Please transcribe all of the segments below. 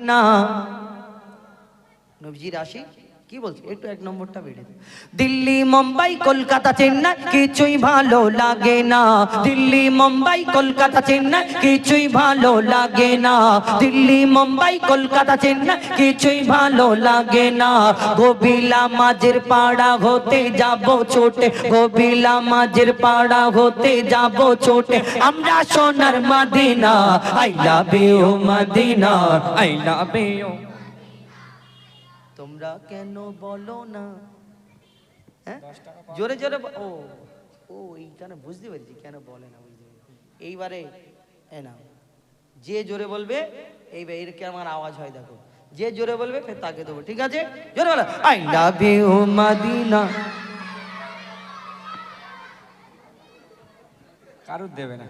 না। নবজির আসি কি বলছি একটু এক নম্বরটা বেড়ে। দিল্লি, মুম্বাই, কলকাতা, চেন্নাই, কিছুই ভালো লাগে না। দিল্লি, মুম্বাই, কলকাতা, চেন্নাই, কিছুই ভালো লাগে না। দিল্লি, মুম্বাই, কলকাতা, চেন্নাই, কিছুই ভালো লাগে না। গোবিলা মাঝের পাড়া হতে যাব ছোটে গোবিলা মাঝের পাড়া হতে যাব ছোটে। আমরা সোনার Madina, I love you Madina, I love you. তোমরা কেন বলো না? হ্যাঁ? জোরে জোরে ও ও এইখানে বুঝতে পেরেছি কেন বলে না বুঝতে। এইবারে এ না যে জোরে বলবে এইবার এর কেমন আওয়াজ হয় দেখো। যে জোরে বলবে ফের তাকে দেবো ঠিক আছে? জোরে বলো আই লাভ ইউ মাদিনা। কারুর দেবে না।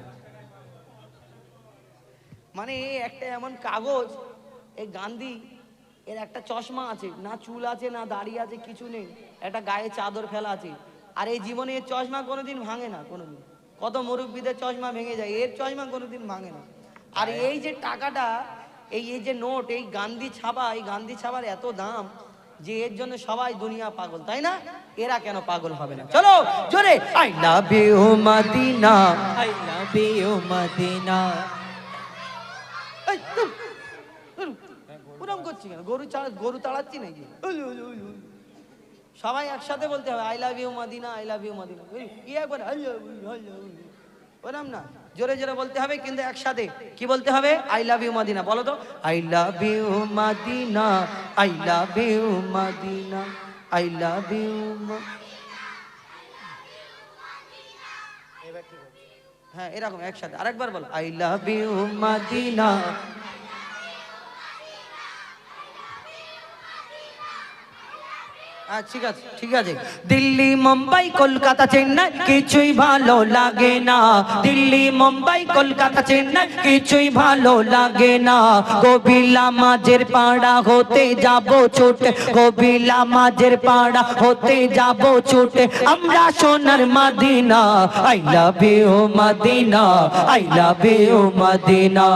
মানে একটা এমন কাগজ এই গান্ধী এর একটা চশমা আছে না চুল আছে না দাড়ি আছে কিছু নেই। একটা গায়ে চাদর ফেলা আছে। আর এই জীবনে এর চশমা কোনোদিন ভাঙে না কোনোদিন। কত মুরব্বীদের চশমা ভেঙে যায় এর চশমা কোনোদিন ভাঙে না। আর এই যে টাকাটা এই এই যে নোট এই গান্ধী ছাপা এই গান্ধী ছাপার এত দাম যে এর জন্য সবাই দুনিয়া পাগল তাই না? এরা কেন পাগল হবে না? চলো জোরে। I love you Madina. I love you Madina. করছি কেন? গরু চালা গরু তাড়াচ্ছি নাকি। সবাই একসাথে বলতে হবে I love you Madina I love you Madina. না। জোরে জোরে বলতে হবে, কিন্তু একসাথে। কি বলতে হবে? I love you Madina. বলো তো। I love you Madina I love you Madina I love you হ্যাঁ এরকম একসাথে। আরেকবার বলো। I love you Madina Delhi, Mumbai, Kolkata, Chennai, কিছুই ভালো লাগে না। দিল্লি, মুম্বাই, কলকাতা, চেন্নাই, কিছুই ভালো লাগে না। কবিলা মাঝের পাড়া হতে যাব ছোটে, কবিলা মাঝের পাড়া হতে যাব ছোটে। আমরা সোনার Madina, I love you Madina, I love you Madina,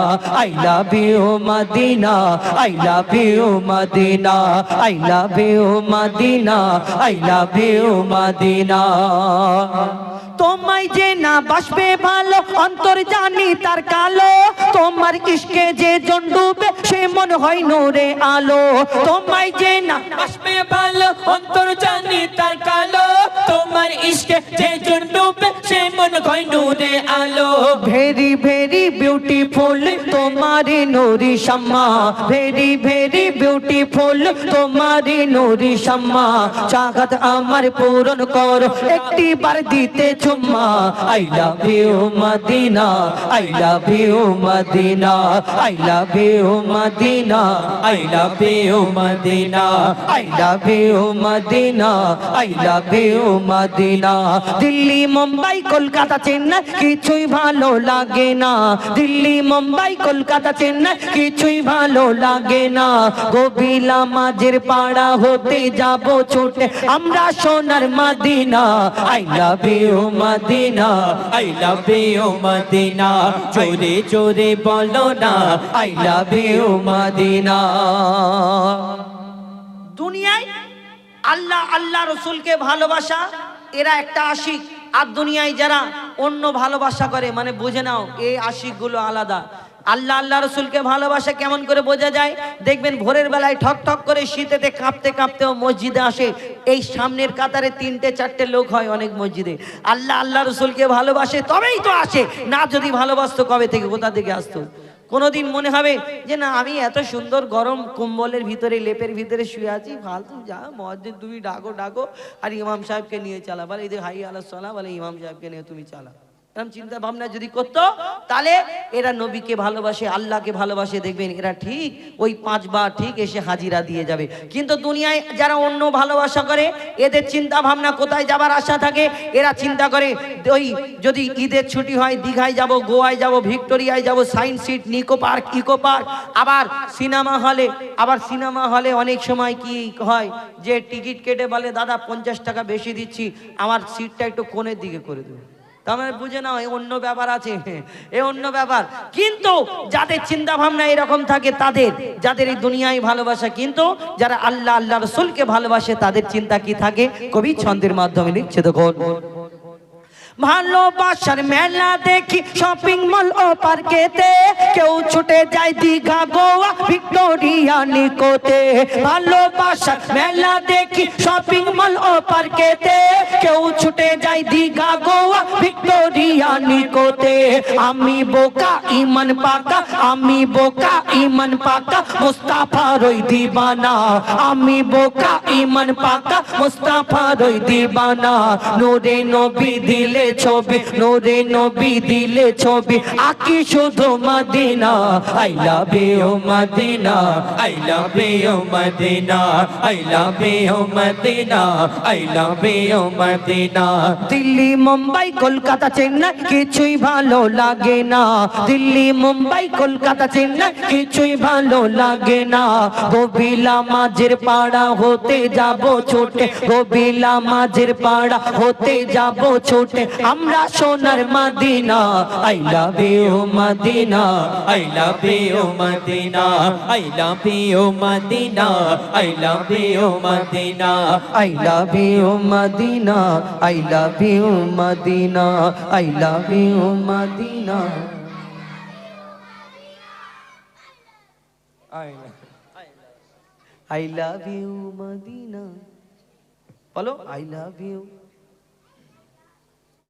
I love you Madina, I love you Madina, I love you Madina. I love you Madina. তোমায় যে না বাসবে ভালো, অন্তর জানি তার কালো। তোমার ইশকে যে জন ডুবে, সে মন হয় নূরে আলো। তোমায় যে না বাসবে ভালো, অন্তর জানি তার কালো। তোমার ইশকে যে জন ডুবে সে মন হয় নূরে আলো। ভেরি ভেরি বিউটিফুল তোমারি নুরি শাম্মা। ভেরি ভেরি বিউটিফুল তোমারি নুরি শাম্মা। চাহত আমার পূরণ করো, একটি বার দিতে চুম্মা। I love you Madina I love you Madina I love you Madina I love you Madina I love you Madina I love you Madina. Delhi, Mumbai, Kolkata, Chennai, কিছুই ভালো লাগে না। দিল্লি, মুম্বাই, কলকাতা, চেন্নাই, কিছুই ভালো লাগে না। গোবিলা মাঝের পাড়া হতে যাব ছোটে। আমরা সোনার Madina. I love you Madina. I love you Madina. জোরে জোরে বলো না। I love you Madina. দুনিয়ায় আল্লাহ আল্লাহ রসুলকে ভালোবাসা। এরা একটা আশিক। আর দুনিয়ায় যারা অন্য ভালোবাসা করে মানে বুঝে নাও, এই আশিকগুলো আলাদা। আল্লাহ আল্লাহ রসুলকে ভালোবাসা কেমন করে বোঝা যায়? দেখবেন ভোরের বেলায় ঠক ঠক করে শীতেতে কাঁপতে কাঁপতেও মসজিদে আসে। এই সামনের কাতারে তিনটে, চারটে লোক হয় অনেক মসজিদে। আল্লাহ আল্লাহ রসুলকে ভালোবাসে, তবেই তো আসে। না, যদি ভালোবাসতো কবে থেকে? কোথা থেকে আসতো? কোনোদিন মনে হবে যে না, আমি এত সুন্দর গরম কম্বলের ভিতরে, লেপের ভিতরে শুয়ে আছি, ফালতু যা, মসজিদ তুমি ডাকো ডাকো, আর ইমাম সাহেবকে নিয়ে চালা। বলে, এই যে হাই আলাহ সালাম বলে, ইমাম সাহেবকে নিয়ে তুমি চালা। এরকম চিন্তা ভাবনা যদি করতো, তাহলে এরা নবীকে ভালোবাসে, আল্লাহকে ভালোবাসে, দেখবেন এরা ঠিক ওই পাঁচবার ঠিক এসে হাজিরা দিয়ে যাবে। কিন্তু দুনিয়ায় যারা অন্য ভালোবাসা করে, এদের চিন্তা ভাবনা কোথায় যাবার আশা থাকে? এরা চিন্তা করে, ওই যদি ঈদের ছুটি হয়, দীঘায় যাব, গোয়ায় যাব, ভিক্টোরিয়ায় যাব science city, Nicco park, eco park, আবার সিনেমা হলে, আবার সিনেমা হলে অনেক সময় কি হয় যে টিকিট কেটে বলে, দাদা, পঞ্চাশ টাকা বেশি দিচ্ছি, আমার সিটটা একটু কোণের দিকে করে দেবে মানে বুঝে নাও এই অন্য ব্যাপার আছে। এ অন্য ব্যাপার। কিন্তু যাদের চিন্তা ভাবনা এরকম থাকে তাদের, যাদের এই দুনিয়ায় ভালোবাসা, কিন্তু যারা আল্লাহ আল্লাহ রসুলকে ভালোবাসে, তাদের চিন্তা কি থাকে? কবি ছন্দের মাধ্যমে লিখছে, দেখুন। ভালোবাসার মেলা দেখি শপিং মল ও পার্কেতে। কেউ ছুটে যায় দীঘা, গোয়া, ভিক্টোরিয়া, নিকোতে। ভালোবাসার মেলা দেখি শপিং মল ও পার্কেতে। কেউ ছুটে যায় দীঘা, গোয়া, ভিক্টোরিয়া, নিকোতে। আমি বোকা, ইমান পাকা, আমি বোকা, ইমান পাকা, মুস্তাফা রই দিবানা। আমি বোকা, ইমান পাকা, মুস্তাফা রই দিবানা। নোরে নবী দিলে ছবি, নোরে নবী দিলে ছবি, আকি শুধু Madina. I love you Madina, I love you Madina, I love you Madina, I love you Madina. Delhi, Mumbai, Kolkata, Chennai, কিছুই ভালো লাগে না। দিল্লি, মুম্বাই, কলকাতা, চেন্নাই, কিছুই ভালো লাগে না। গোবিলা মাঝের পাড়া হতে যাব ছোটে গোবিলা মাঝের পাড়া হতে যাব ছোটে আমরা সোনার Madina I love you Madina I love you Madina I love you Madina I love you Madina I love you Madina I love you Madina I love you Madina I love you, Madina. Follow? I love you.